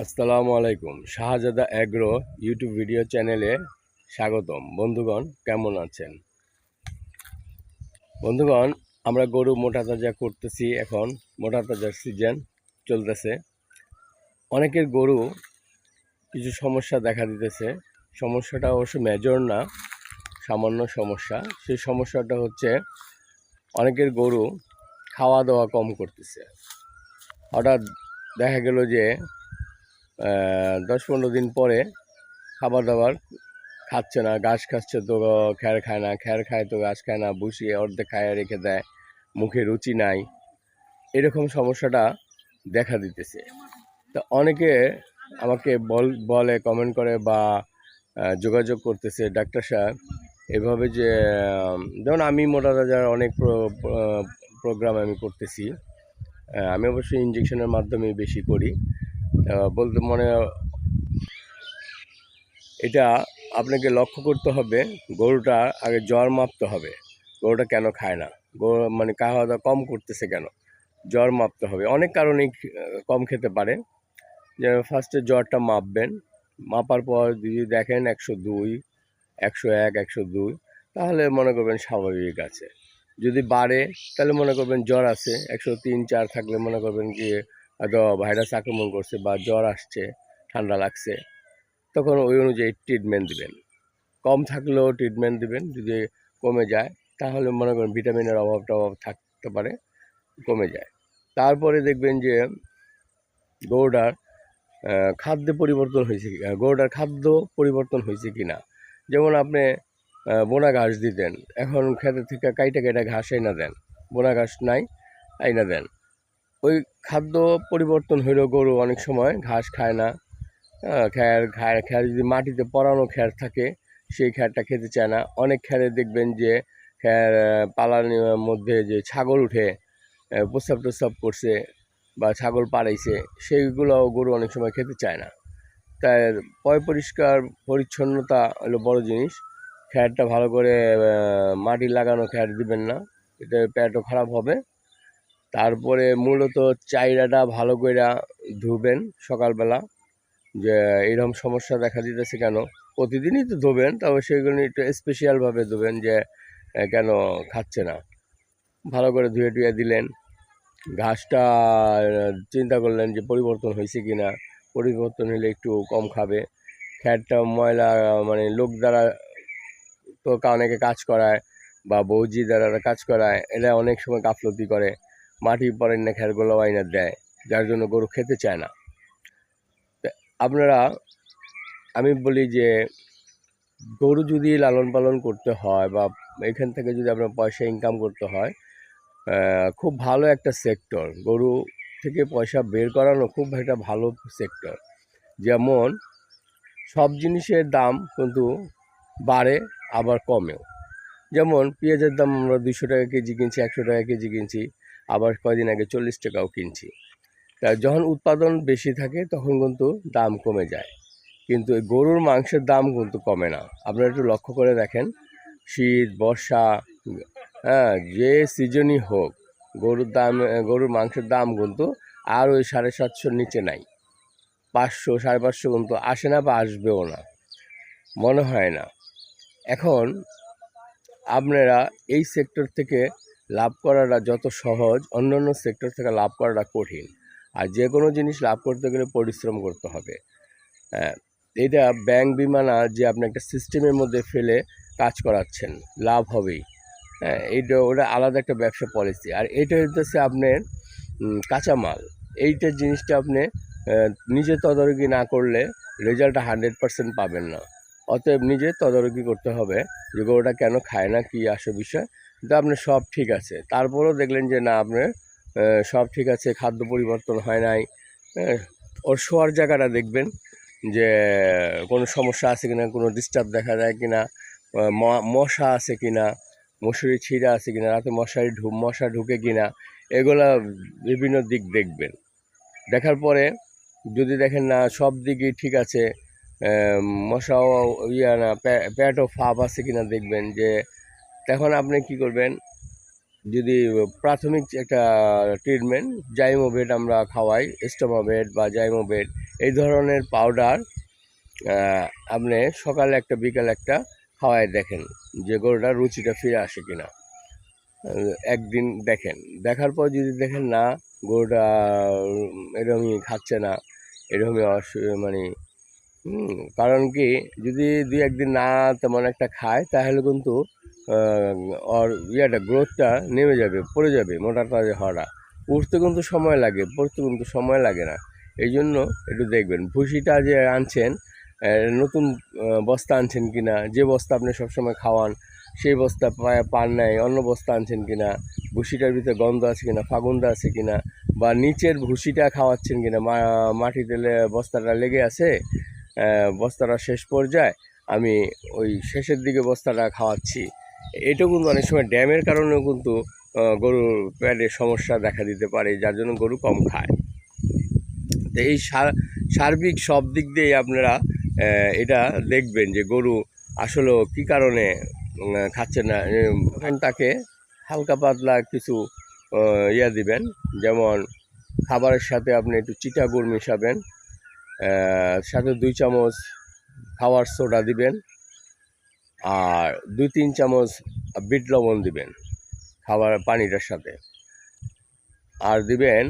আসসালামু আলাইকুম। শাহজাদা agro YouTube video চ্যানেলে স্বাগতম। বন্ধুগণ, কেমন আছেন? বন্ধুগণ, আমরা গরু মোটা তাজা করতেছি এখন। মোটা তাজার সিজন চলতেছে। অনেকের গরু কিছু সমস্যা দেখা দিতেছে। সমস্যাটা অবশ্য মেজর না, সামান্য সমস্যা। সেই সমস্যাটা হচ্ছে অনেকের গরু খাওয়া দাওয়া কম করতেছে। হঠাৎ দেখা গেল যে দশ পনেরো দিন পরে খাবার দাবার খাচ্ছে না, ঘাস খাচ্ছে তো, খ্যার খায় না, খ্যার খায় তো, ঘাস খায় না বসিয়ে অর্ধেক খায় রেখে দেয়, মুখে রুচি নাই। এরকম সমস্যাটা দেখা দিতেছে। তা অনেকে আমাকে বল, বলে কমেন্ট করে বা যোগাযোগ করতেছে ডাক্তার সাহেব, এভাবে যে যেমন আমি মোটা রাজার অনেক প্রোগ্রাম আমি করতেছি। আমি অবশ্যই ইঞ্জেকশনের মাধ্যমে বেশি করি। বলতে মনে, এটা আপনাকে লক্ষ্য করতে হবে, গরুটা আগে জ্বর মাপতে হবে। গরুটা কেন খায় না? গরু মানে খাওয়া দাওয়া কম করতেছে কেন? জ্বর মাপতে হবে। অনেক কারণেই কম খেতে পারে। যে ফার্স্টে জ্বরটা মাপবেন। মাপার পর যদি দেখেন একশো দুই, একশো এক, একশো দুই, তাহলে মনে করবেন স্বাভাবিক আছে। যদি বাড়ে, তাহলে মনে করবেন জ্বর আছে। একশো তিন, চার থাকলে মনে করবেন কি হয়তো ভাইরাস আক্রমণ করছে বা জ্বর আসছে ঠান্ডা লাগছে তখন ওই অনুযায়ী ট্রিটমেন্ট দেবেন। কম থাকলেও ট্রিটমেন্ট দিবেন যদি কমে যায় তাহলে মনে করেন ভিটামিনের অভাব টভাব থাকতে পারে কমে যায়। তারপরে দেখবেন যে আহ, খাদ্যে পরিবর্তন হয়েছে গরুটার খাদ্য পরিবর্তন হয়েছে কি না যেমন আপনি বোনা ঘাস দিতেন এখন খেতে থেকে কাইটা কাইটা ঘাস না দেন বোনা ঘাস নাই আইনা দেন। ওই খাদ্য পরিবর্তন হইলেও গরু অনেক সময়, ঘাস খায় না। খ্যার খ্যার খ্যার যদি মাটিতে পরানো খ্যার থাকে, সেই খ্যারটা খেতে চায় না। অনেক খ্যারে দেখবেন যে খ্যার পালার মধ্যে যে ছাগল উঠে প্রস্রাব টস্রাব করছে বা ছাগল পাড়াইছে সেইগুলো গরু অনেক সময় খেতে চায় না। তাই পয় পরিষ্কার, পরিচ্ছন্নতা হলো বড় জিনিস। খ্যারটা ভালো করে মাটি লাগানো খ্যার দিবেন না। এতে পেটও খারাপ হবে। তারপরে মূলত চাইরাটা ভালো করে ধুবেন সকালবেলা, যে এরকম সমস্যা দেখা দিতেছে কেন? প্রতিদিনই তো ধোবেন, তবে সেগুলো একটু স্পেশালভাবে ধোবেন যে কেন খাচ্ছে না। ভালো করে ধুয়ে টুয়ে দিলেন। ঘাসটা, চিন্তা করলেন যে পরিবর্তন হয়েছে কি না পরিবর্তন হলে একটু কম খাবে। খ্যাটটা ময়লা মানে লোক দ্বারা তো অনেকে কাজ করায় বা বৌজি দ্বারা কাজ করায়, এরা অনেক সময় গাফলতি করে। মাটি পরেন না খ্যারগুলো আইনা দেয়। যার জন্য গরু খেতে চায় না। আপনারা, আমি বলি যে, গরু যদি লালন পালন করতে হয় বা এখান থেকে যদি আপনার পয়সা ইনকাম করতে হয় খুব ভালো একটা সেক্টর গরু থেকে পয়সা বের করানো খুব একটা ভালো সেক্টর যেমন, সব জিনিসের দাম কিন্তু বাড়ে, আবার কমেও। যেমন, পেঁয়াজের দাম আমরা দুশো টাকা কেজি কিনছি, একশো টাকা কেজি কিনছি। আবার কয়দিন আগে চল্লিশ টাকাও কিনছি। তা যখন উৎপাদন বেশি থাকে, তখন কিন্তু দাম কমে যায়। কিন্তু এই গরুর মাংসের দাম কিন্তু কমে না। আপনারা একটু লক্ষ্য করে দেখেন, শীত, বর্ষা হ্যাঁ যে সিজনই হোক, গরুর দাম, গরুর মাংসের দাম কিন্তু আর ওই সাড়ে সাতশোর নিচে নাই। পাঁচশো, সাড়ে পাঁচশো কিন্তু আসে না বা আসবেও না। মনে হয় না। এখন আপনারা এই সেক্টর থেকে লাভ করাটা যত সহজ, অন্যান্য সেক্টর থেকে লাভ করাটা কঠিন। আর যে কোনো জিনিস লাভ করতে গেলে পরিশ্রম করতে হবে। হ্যাঁ এটা ব্যাংক বিমা না যে আপনি একটা সিস্টেমের মধ্যে ফেলে কাজ করাচ্ছেন, লাভ হবেই। হ্যাঁ এইটা ওটা আলাদা একটা ব্যবসা পলিসি আর এটা হচ্ছে আপনার কাঁচামাল। এইটা জিনিসটা আপনি নিজে তদারকি না করলে রেজাল্টটা হান্ড্রেড পার্সেন্ট পাবেন না। অতএব নিজে তদারকি করতে হবে যে ওটা কেন খায় না, কী আসে বিষয় কিন্তু আপনি সব ঠিক আছে। তারপরেও দেখলেন যে, না আপনি সব ঠিক আছে, খাদ্য পরিবর্তন হয় নাই। ওর শোয়ার জায়গাটা দেখবেন যে, কোনো সমস্যা আছে কিনা, কোনো ডিস্টার্ব দেখা যায় কিনা মশা আছে কিনা মশুরি ছিঁড়া আছে কিনা, রাতে মশারি ঢু, মশা ঢুকে কিনা, এগুলা বিভিন্ন দিক দেখবেন। দেখার পরে যদি দেখেন, না, সব দিকই ঠিক আছে মশাও ইয়া না, পে- পেটও ফাপ আছে কিনা দেখবেন যে তখন আপনি কি করবেন? যদি প্রাথমিক একটা ট্রিটমেন্ট জাইমোভেট আমরা খাওয়াই স্টোমোভেট বা জাইমোভেট এই ধরনের পাউডার আপনি সকালে একটা, বিকাল একটা খাওয়ায় দেখেন যে গরুটার রুচিটা ফিরে আসে কিনা। একদিন দেখেন। দেখার পর যদি দেখেন না, গরুটা এরকমই খাচ্ছে না এরকমই মানে কারণ কি, যদি দুই একদিন না তেমন একটা খায়, তাহলে কিন্তু ওর ইয়েটা গ্রোথটা নেমে যাবে, পড়ে যাবে, মোটা তাজা হওয়াটা। উঠতে কিন্তু সময় লাগে, পড়তে কিন্তু সময় লাগে না। এই জন্য একটু দেখবেন ভুসিটা যে আনছেন নতুন বস্তা আনছেন কি না যে বস্তা আপনি সবসময় খাওয়ান, সেই বস্তা পান নাই, অন্য বস্তা আনছেন কি না ভুসিটার ভিতরে গন্ধ আছে কিনা ফাগুন্দা আছে কিনা, বা নিচের ভুসিটা খাওয়াচ্ছেন কিনা মাটিতে বস্তাটা লেগে আছে বস্তাটা শেষ পর্যায়ে আমি ওই শেষের দিকে বস্তাটা খাওয়াচ্ছি। এটা কিন্তু অনেক সময় ড্যামের কারণেও কিন্তু গরুর প্যাডের সমস্যা দেখা দিতে পারে, যার জন্য গরু কম খায়। তো এই সার- সার্বিক সব দিক দিয়ে আপনারা এটা দেখবেন যে গরু আসলে কি কারণে খাচ্ছে না তখন তাকে হালকা পাতলা কিছু ইয়া দিবেন। যেমন খাবারের সাথে আপনি একটু চিটা গুড় মিশাবেন সাথে দুই চামচ খাওয়ার সোডা দিবেন আর দুই তিন চামচ বিট লবণ দিবেন খাবার পানিটার সাথে। আর দিবেন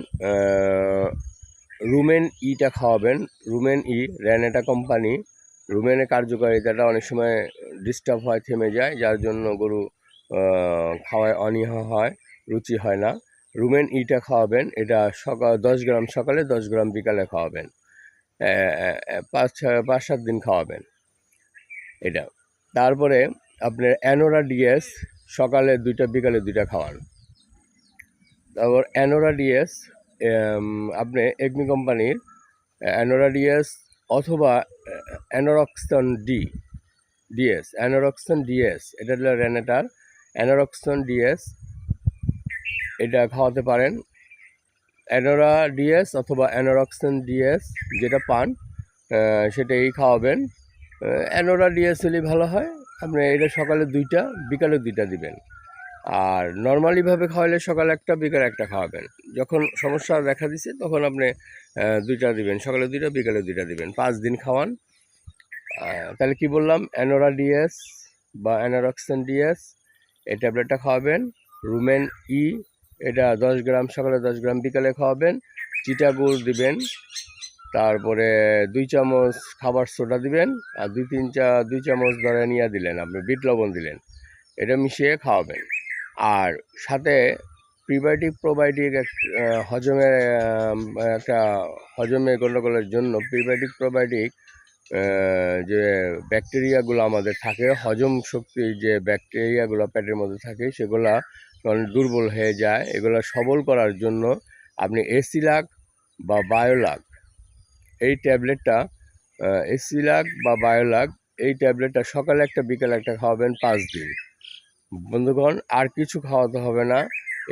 রুমেন ইটা খাওয়াবেন। রুমেন ই র্যানেটা কোম্পানি। রুমেনের কার্যকারিতাটা অনেক সময় ডিস্টার্ব হয়, থেমে যায়, যার জন্য গরু খাওয়ায় অনীহা হয়, রুচি হয় না। রুমেন ইটা খাওয়াবেন, এটা সকাল, দশ গ্রাম সকালে দশ গ্রাম বিকালে খাওয়াবেন। পাঁচ ছয়, পাঁচ সাত দিন খাওয়াবেন। এটা। তারপরে আপনার অ্যানোরা ডিএস সকালে দুইটা, বিকালে দুইটা খাওয়ান। তারপর অ্যানোরা ডিএস আপনি এগমি কোম্পানির অ্যানোরা ডিএস অথবা অ্যানোরক্সন ডি, ডিএস, অ্যানোরক্সন ডিএস, এটা হলো রেনেটার। অ্যানোরক্সন ডিএস, এটা খাওয়াতে পারেন। অ্যানোরা ডিএস অথবা অ্যানোরক্সন ডিএস যেটা পান সেটাই খাওয়াবেন। অ্যানোরা ডিএস হলেই ভালো হয়। আপনি এটা সকালে দুইটা, বিকালে দুইটা দিবেন। আর নর্মালিভাবে খাওয়ালে সকালে একটা, বিকালে একটা খাওয়াবেন। যখন সমস্যা দেখা দিছে, তখন আপনি দুইটা দিবেন। সকালে দুইটা, বিকালে দুইটা দিবেন। পাঁচ দিন খাওয়ান। তাহলে কি বললাম? অ্যানোরা ডিএস বা অ্যানোরক্সন ডিএস, এই ট্যাবলেটটা খাওয়াবেন। রুমেন ই এটা দশ গ্রাম, সকালে দশ গ্রাম, বিকালে খাওয়াবেন চিটাগুড় দিবেন, তারপরে দুই চামচ খাবার সোডা দিবেন, আর দুই তিন চা, দুই চামচ ধরে নিয়ে দিলেন আপনি, বিট লবণ দিলেন, এটা মিশিয়ে খাওয়াবেন। আর সাথে প্রিবায়োটিক প্রোবায়োটিক হজমের একটা হজমের গণ্ডগোলের জন্য প্রিবায়োটিক প্রোবায়োটিক যে ব্যাকটেরিয়াগুলো আমাদের থাকে, হজম শক্তির যে ব্যাকটেরিয়াগুলো পেটের মধ্যে থাকে, সেগুলা দুর্বল হয়ে যায়, এগুলো সবল করার জন্য আপনি এসিলাক বা বায়োলাক, এই ট্যাবলেটটা এসিলাক বা বায়োলাক, এই ট্যাবলেটটা সকালে একটা, বিকালে একটা খাওয়াবেন পাঁচ দিন। বন্ধুগণ, আর কিছু খাওয়াতে হবে না।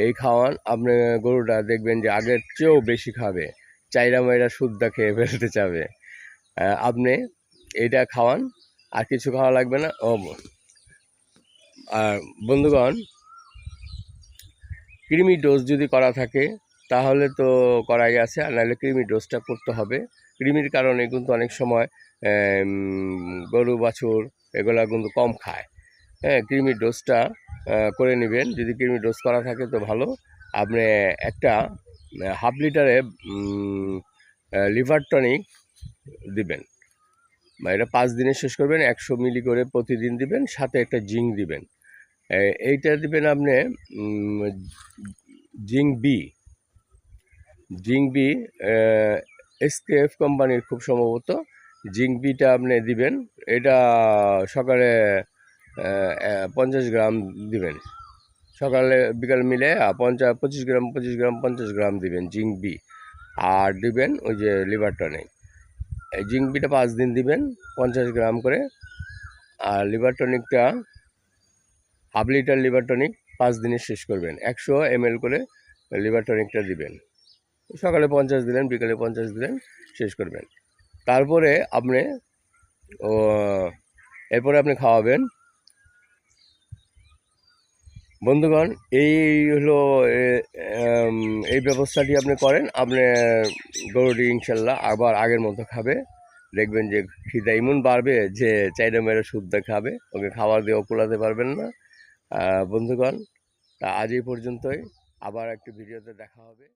এই খাওয়ান, আপনি গরুটা দেখবেন যে আগের চেয়েও বেশি খাবে, চাইরা মাইরা শুদ্ধা খেয়ে ফেলতে চাবে। আপনি এটা খাওয়ান, আর কিছু খাওয়া লাগবে না, ও আর বন্ধুগণ কৃমি ডোজ যদি করা থাকে, তাহলে তো করাই আছে, আর নাহলে কৃমি ডোজটা করতে হবে। কৃমির কারণে কিন্তু অনেক সময় গরু, বাছুর, এগুলা কিন্তু কম খায়। হ্যাঁ কৃমির ডোজটা করে নেবেন। যদি কৃমির ডোজ করা থাকে তো ভালো। আপনি একটা, হাফ লিটারে লিভার টনিক দিবেন। বা এটা পাঁচ দিনে শেষ করবেন, একশো মিলি করে প্রতিদিন দিবেন, সাথে একটা জিঙ্ক দিবেন। এইটা দিবেন আপনি zinc B. Zinc B SKF কোম্পানির খুব সম্ভবত জিঙ্ক বিটা আপনি দিবেন। এটা সকালে পঞ্চাশ গ্রাম দিবেন। সকালে বিকাল মিলে পঞ্চাশ পঁচিশ গ্রাম পঁচিশ গ্রাম, পঞ্চাশ গ্রাম দিবেন জিঙ্ক বি। আর দিবেন ওই যে লিভার টনিক এই জিঙ্ক বিটা পাঁচ দিন দিবেন, পঞ্চাশ গ্রাম করে। আর লিভার টনিকটা হাফ লিটার লিভার টনিক পাঁচ দিনে শেষ করবেন। একশো এম করে লিভার টনিকটা দিবেন। সকালে পঞ্চাশ দিলেন, বিকালে পঞ্চাশ দিলেন, শেষ করবেন। তারপরে আপনি, ও, এরপরে আপনি খাওয়াবেন। বন্ধুগণ, এই হলো এই ব্যবস্থাটি আপনি করেন, আপনি গরুটি ইনশাল্লাহ আবার আগের মতো খাবে। দেখবেন যে খিদা ইমন বাড়বে যে চাইডা মেরে শুদ্ধ খাবে ওকে খাবার দিয়ে পোলাতে পারবেন না। বন্ধুগণ তা আজ এই পর্যন্তই। আবার একটি ভিডিওতে দেখা হবে।